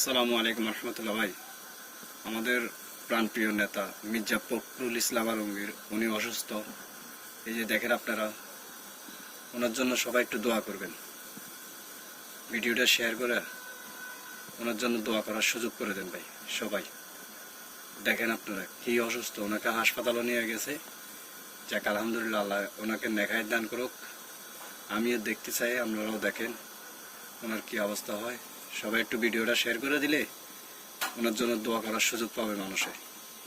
আসসালামু আলাইকুম রহমতুল্লাহ ভাই। আমাদের প্রাণপ্রিয় নেতা মির্জা ফখরুল ইসলাম আলমগীর, উনি অসুস্থ। এই যে দেখেন আপনারা, ওনার জন্য সবাই একটু দোয়া করবেন। ভিডিওটা শেয়ার করে ওনার জন্য দোয়া করার সুযোগ করে দেন ভাই, সবাই। দেখেন আপনারা, কি অসুস্থ। ওনাকে হাসপাতালে নিয়ে গেছে। যাক, আলহামদুলিল্লাহ, আল্লাহ ওনাকে নেখায় দান করুক। আমিও দেখতে চাই, আপনারাও দেখেন ওনার কি অবস্থা হয়। সবাই একটু ভিডিওটা শেয়ার করে দিলে ওনার জন্য দোয়া করার সুযোগ পাবে মানুষে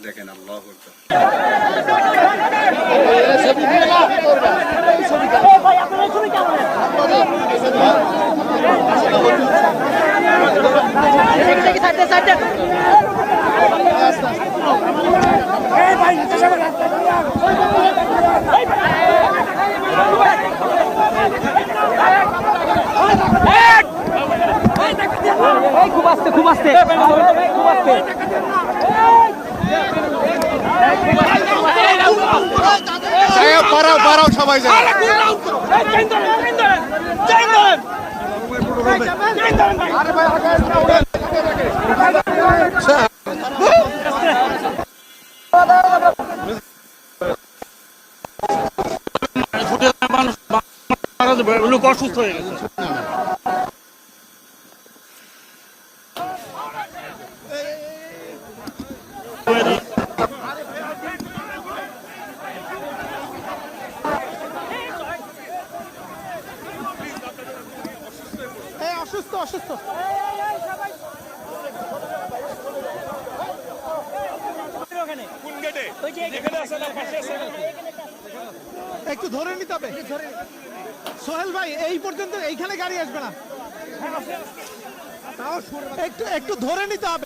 দেখেন আল্লাহ আকবার। আসতে পারাও পারাও সবাই লোক অসুস্থ হয়ে গেছে অসুস্থ অসুস্থ একটু ধরে নিতে হবে। সোহেল ভাই, এই পর্যন্ত এইখানে গাড়ি আসবে না। একটু একটু ধরে নিতে হবে।